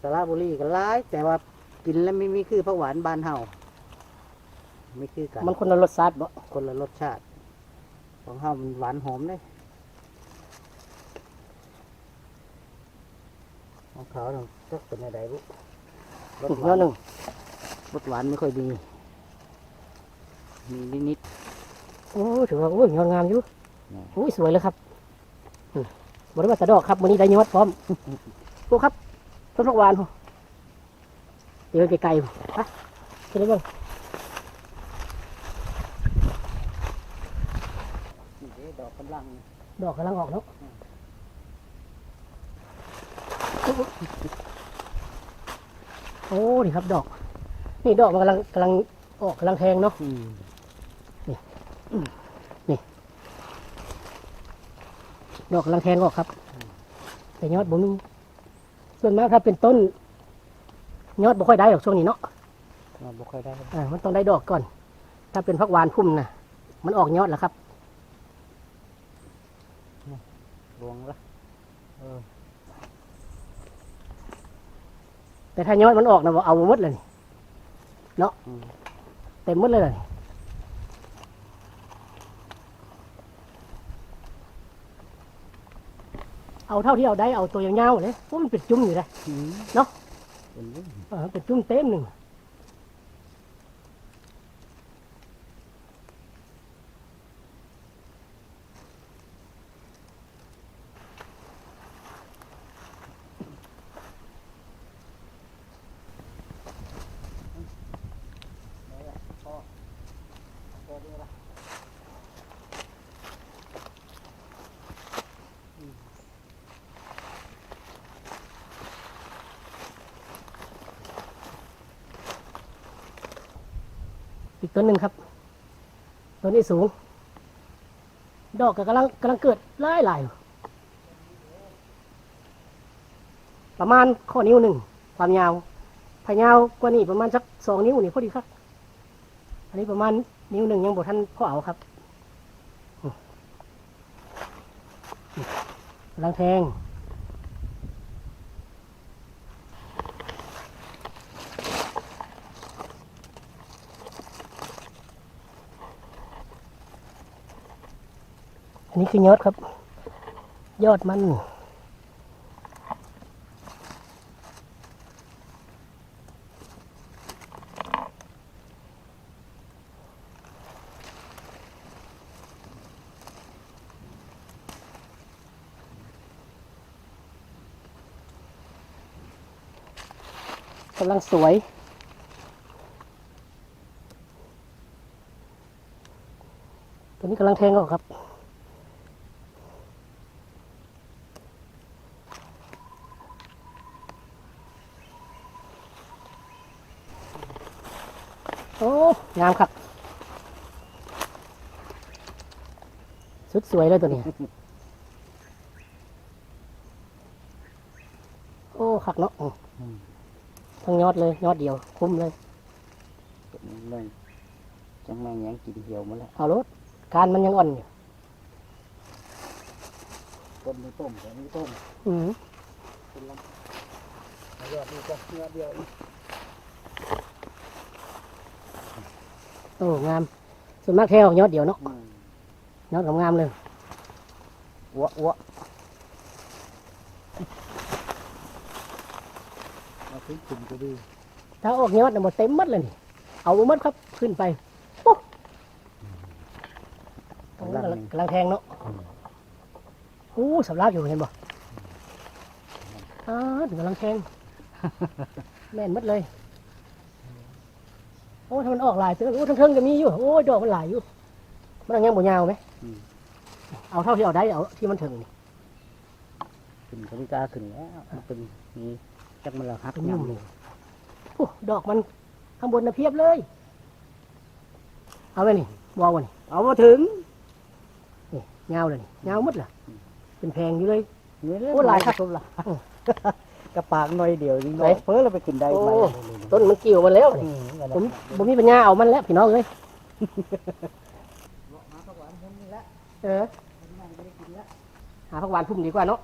สระบุรีก็หลาย แต่ว่ากินแล้วไม่มีคือผักหวานบ้านเฮาไม่คือกันมันคนละรสชาติบ่คนละรสชาติ ของเฮามันหวานหอมเลยของเขาเนี่ยจักเป็นอะไรบุรสหเนื้วาอนหนึ่งรสหวานไม่ค่อยมีมีนิดโอ้ถือว่าโอ้ยยอดงามอยู่อืมโอ้ยสวยเลยครับอืมบริวารสะดอกครับวันนี้ได้ยอดพร้อมโอ้ครับ ต้นผักหวานโหเดี๋ยวไกลๆไปจะได้เบ้างๆนี่เด้ดอกกำลัง ดอกกำลังออกเนาะโอ้นี่ครับดอก นี่ดอกมันกำลังกำลังออกกำลังแทงเนาะอืมดอกกำลังแทงออกครับแต่ยอดบ่มี ส่วนมากถ้าเป็นต้น ยอดบ่ค่อยได้หรอกช่วงนี้เนาะมันบ่ค่อยได้อ่ามันต้องได้ดอกก่อน ถ้าเป็นพักหวานพุ่มนะมันออกยอดแล้วครับรวงละเออ แต่ถ้ายอดมันออกนะบ่เอาหมดเลยนี่อืม เต็มหมดเลยนี่ เอาเท่าที่เอาได้เอาตัวยาวๆเลยเพราะมันเป็นจุ้มอยู่เลยอืมเนาะเป็นเรื่องเออเป็นจุ้มเต็มหนึ่ง พอพอดีละ อีกต้นหนึ่งครับต้นนี้สูง ดอกก็กำลังกำลังเกิดหลายหลายประมาณข้อนิ้วหนึ่งความยาวถ้ายาวกว่านี้ประมาณสักสองนิ้วนี่พอดีครับ อันนี้ประมาณนิ้วหนึ่งยังบทันพ่อเอาครับกำลังแทง นนี้คือยอดครับ ยอดมัน กำลังสวยตัวนี้กำลังแทงออกครับ โอ้งามครับ สุดสวยเลยตัวนี้ โอ้ขักเนาะอืมอืมทั้งยอดเลย ยอดเดียว คุ้มเลยเป็นเรื่องจังแมงยังกินเหี่ยวหมาแล้วเอารถการมันยังอ่อนอยู่ต้นนี้ต้มแต่นี้ต้มอืมเป็นลำเอายอดนี่ก็เนื้อเดียวอีก โอ้งาม ส่วนมากแค่เอายอดเดียวเนาะอืมยอดงามๆเลยอ้วอ้วมาถึงกลุ่มก็ดีถ้าออกยอดน่ะหมดเต็มหมดเลยนี่เอาหมดครับขึ้นไปโอ้กำลังกำลังแทงเนาะโอ้สำลักอยู่เห็นบ่อ้าวกำลังแทงแม่นหมดเลย โอ้ถ้ามันออกหลายตัวโอ้ทั้งเทิงก็มีอยู่ โอ้ยดอกมันหลายอยู่ มันยังบ่ยาวไหมอืม เอาเท่าที่เอาได้เอาที่มันถึงนี่ขึ้นก็ไม่กล้าขึ้นแล้วมันเป็นนี่จักมันละหักเป็นยุ่มยำเลเลยยโอ้ดอกมันข้างบนน่ะเพียบเลย เอาเลยนี่วาวะนี่เอามาถึงนี่ยาวเลยนี่ยาวหมดเลยเป็นแพงอยู่เลย นี่เลยโอ้หลายครับต้นละ กระปากหน่อยเดียวนี่ไหนน้อยเฟ้อเราไปขึ้นได้โอ้ไหมต้นมันกิ่วมันแล้วอืนี่มนั่นแหละผมผมมีปัญญาเอามันแล้วพี่น้องเลยเออหาผักหวานพุ่มดีกว่าเนาะ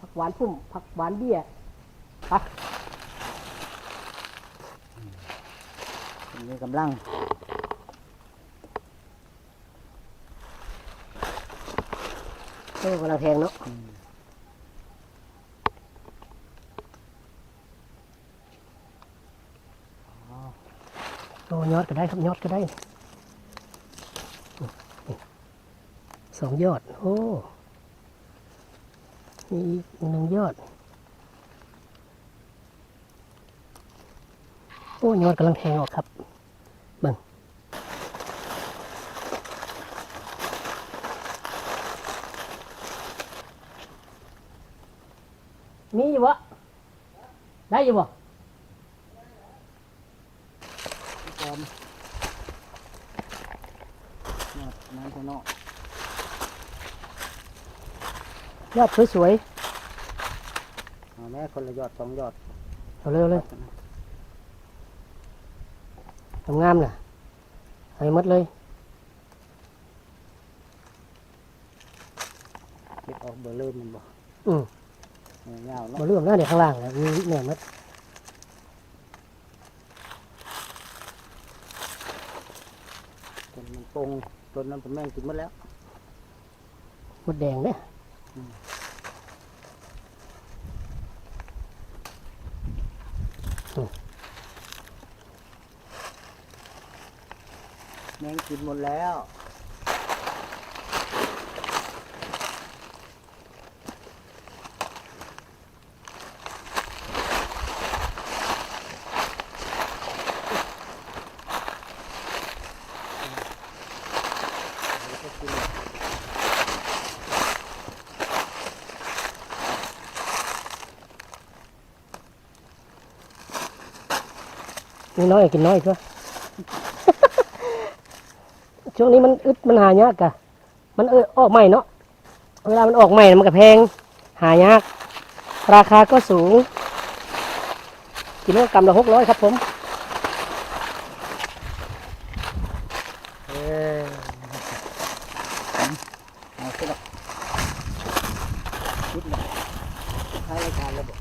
ผักหวานพุ่มผักหวานเบี้ยไปมีกำลังโอ้กำลังแทงเนาะ อืม โอ้ยอดก็ได้ครับยอดก็ได้สองยอด โอ้มีอีกหนึ่งยอด โอ้ยอดกำลังแทงออกครับบิ่งมีอยู่วะได้อยู่บ่ร้ อมนอดน้ำข้างนอกยอดสวยเอาแม่คนละยอดสองยอดๆเอาเร็วเลยงามๆน่ะให้หมดเลย เก็บออกเบอร์เริ่มมันบ่อืมเงาวๆมาเนาะเรื่องแล้วเนี่ยข้างล่างเนี่ยมีเนี่ยมัด ต้นมันตรงต้นนั้นเป็นแม่งกินหมดแล้วมดแดงเนี่ยแม่งกินหมดแล้ว นี่น้อยกินน้อยเถอะช่วงนี้มันอึดมันหายากกะมันเออออกใหม่เนาะเวลามันออกใหม่มันก็แพง หายาก ราคาก็สูงกิโลกรัมละหกร้อยครับผมเออเอาสิละคิดเลยท้ายรายการแล้วบอก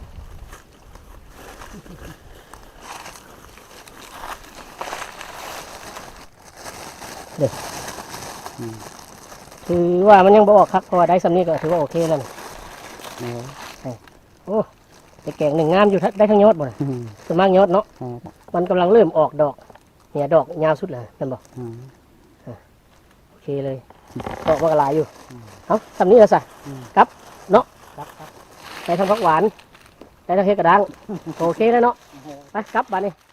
ถือว่ามันยังบออกครับเพราะว่าได้สำนี้ก็ถือว่าโอเคแล้วนี่เออโอ้แต่แกงหนึ่งงามอยู่ทัได้ทั้งยอดหมดอืมส่วนมากยอดเนาะเออมันกำลังเริ่มออกดอกเนี่ยดอกยาวสุดเลยนั่นบอกอืมโอเคเลยดอกมันก็หลายอยู่เอาสำนี้ละสะอืมครับเนาะครับครับได้ทั้งผักหวานได้ทั้งเฮ็ดกระด้างโอเคแล้วเนาะไปกลับบ้านนี่เ